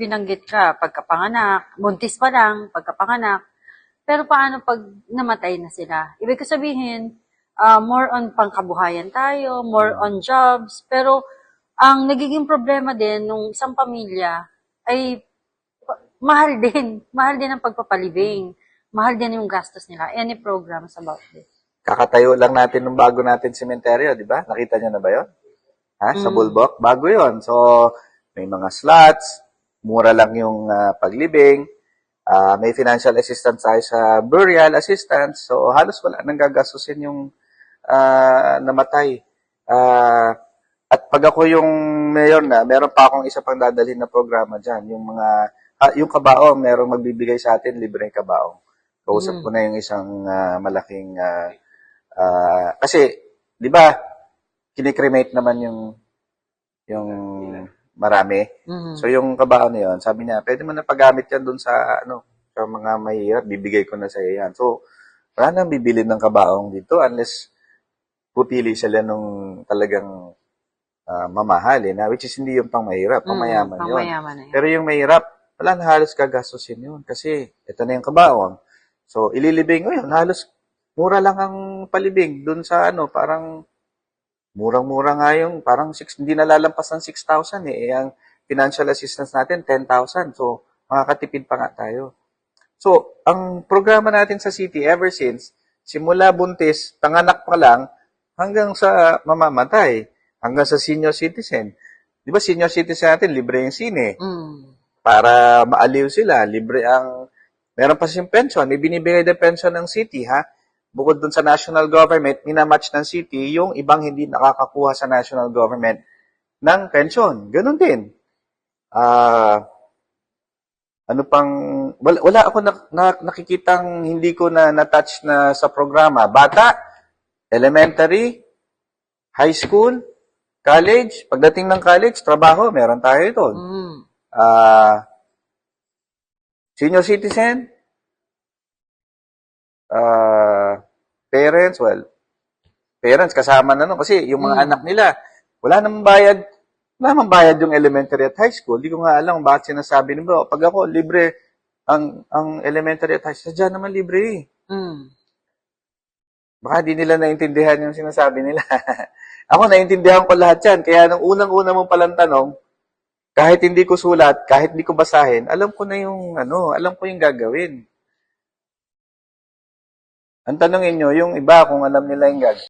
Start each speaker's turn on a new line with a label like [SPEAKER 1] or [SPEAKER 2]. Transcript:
[SPEAKER 1] binanggit ka, pagkapanganak, buntis pa lang, pagkapanganak. Pero paano pag namatay na sila? Ibig ko sabihin, ah, more on pangkabuhayan tayo, more on jobs. Pero ang nagiging problema din nung isang pamilya ay mahal din. Mahal din ang pagpapalibing. Mahal din yung gastos nila. Any programs about this?
[SPEAKER 2] Kakatayo lang natin ng bago natin sementeryo, di ba? Nakita niyo na ba yon? Ha? Sa
[SPEAKER 1] Mm.
[SPEAKER 2] Bulbok? Bago yon. So, may mga slots, mura lang yung ah, paglibing, ah, may financial assistance tayo sa burial assistance, so halos wala nang gagastusin yung ah, namatay. Ah, at pag ako yung mayor na, meron pa akong isa pang dadalhin na programa dyan, yung mga, ah, yung kabaong, meron magbibigay sa atin, libre kabaong. Kausap
[SPEAKER 1] Mm.
[SPEAKER 2] ko na yung isang ah, malaking, ah, ah, kasi, di ba, kinikremate naman yung, yung marami.
[SPEAKER 1] Mhm.
[SPEAKER 2] So, yung kabaon na yun, sabi niya, pwede mo na paggamit yan dun sa, ano, sa mga mahirap, bibigay ko na sa iyo yan. So, wala nang bibili ng kabaong dito unless pupili sila nung talagang ah, mamahalin, na, which is hindi yung pang mahirap, pang mayaman
[SPEAKER 1] Mm,
[SPEAKER 2] yun.
[SPEAKER 1] yun.
[SPEAKER 2] Pero yung mahirap, wala na halos gagastusin yun kasi ito na yung kabaong. So, ililibing mo yun, halos mura lang ang palibing dun sa ano, parang murang-mura nga yung, parang six, hindi nalalampas ng 6,000 eh. Eh, Ang financial assistance natin, 10,000. So, makakatipid pa nga tayo. So, ang programa natin sa city ever since, simula buntis, panganak pa lang, hanggang sa mamamatay, hanggang sa senior citizen. Di ba senior citizen natin, libre yung sine
[SPEAKER 1] Mm.
[SPEAKER 2] para maaliw sila. Libre ang, meron pa siyang pension. May binibigay na pension ng city, ha? Bukod dun sa national government, minamatch ng city yung ibang hindi nakakakuha sa national government ng pension. Ganun din. Ah, ano pang, wala, wala ako na, na- nakikitang hindi ko na na-touch na sa programa. Bata, elementary, high school, college. Pagdating ng college, trabaho, meron tayo ito.
[SPEAKER 1] Mm.
[SPEAKER 2] Ah, senior citizen, ah, parents, well, parents kasama na no kasi yung mga
[SPEAKER 1] Mm.
[SPEAKER 2] anak nila, wala namang bayad, wala namang bayad yung elementary at high school. Di ko nga alam bakit sinasabi ni bro, pag ako libre ang ang elementary at high school, sadya naman libre eh.
[SPEAKER 1] Mm.
[SPEAKER 2] Baka di nila naintindihan yung sinasabi nila. Ako, naintindihan ko lahat yan. Kaya nung unang-una mong palang tanong, kahit hindi ko sulat, kahit hindi ko basahin, alam ko na yung, ano, alam ko yung gagawin. Ang tanongin nyo, yung iba, kung alam nila yung gagawin.